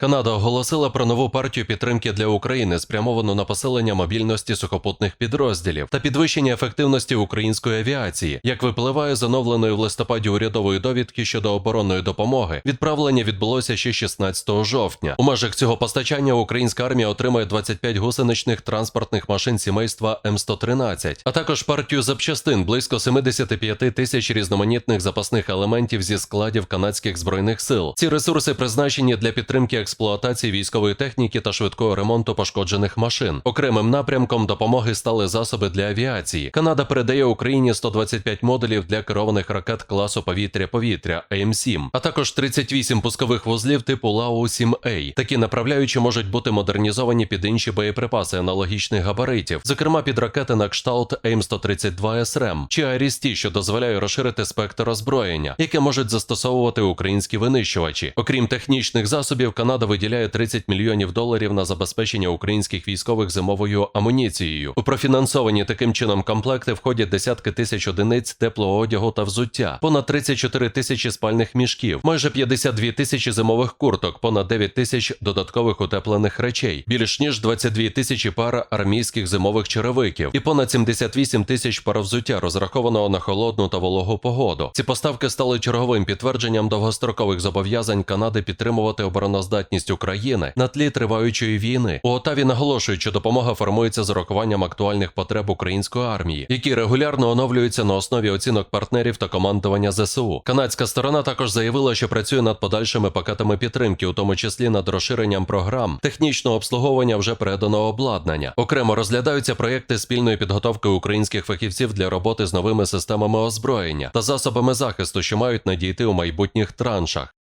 Канада оголосила про нову партію підтримки для України, спрямовану на посилення мобільності сухопутних підрозділів та підвищення ефективності української авіації. Як випливає з оновленої в листопаді урядової довідки щодо оборонної допомоги, відправлення відбулося ще 16 жовтня. У межах цього постачання українська армія отримає 25 гусеничних транспортних машин сімейства М113, а також партію запчастин близько 75 тисяч різноманітних запасних елементів зі складів канадських збройних сил. Ці ресурси призначені для підтримки експлуатації військової техніки та швидкого ремонту пошкоджених машин. Окремим напрямком допомоги стали засоби для авіації. Канада передає Україні 125 модулів для керованих ракет класу повітря-повітря АМ-7, а також 38 пускових вузлів типу Лау-7А. Такі направляючі можуть бути модернізовані під інші боєприпаси аналогічних габаритів, зокрема під ракети на кшталт АІМ-132 СРМ чи Арісті, що дозволяє розширити спектр озброєння, яке можуть застосовувати українські винищувачі. Окрім технічних засобів, Канада виділяє 30 мільйонів доларів на забезпечення українських військових зимовою амуніцією. У профінансовані таким чином комплекти входять десятки тисяч одиниць теплого одягу та взуття, понад 34 тисячі спальних мішків, майже 52 тисячі зимових курток, понад 9 тисяч додаткових утеплених речей, більш ніж 22 тисячі пар армійських зимових черевиків і понад 78 тисяч пар взуття, розрахованого на холодну та вологу погоду. Ці поставки стали черговим підтвердженням довгострокових зобов'язань Канади підтримувати обороноздатність України на тлі триваючої війни. У Отаві наголошують, що допомога формується з урахуванням актуальних потреб української армії, які регулярно оновлюються на основі оцінок партнерів та командування ЗСУ. Канадська сторона також заявила, що працює над подальшими пакетами підтримки, у тому числі над розширенням програм технічного обслуговування вже переданого обладнання. Окремо розглядаються проєкти спільної підготовки українських фахівців для роботи з новими системами озброєння та засобами захисту, що мають надійти у майбутніх траншах.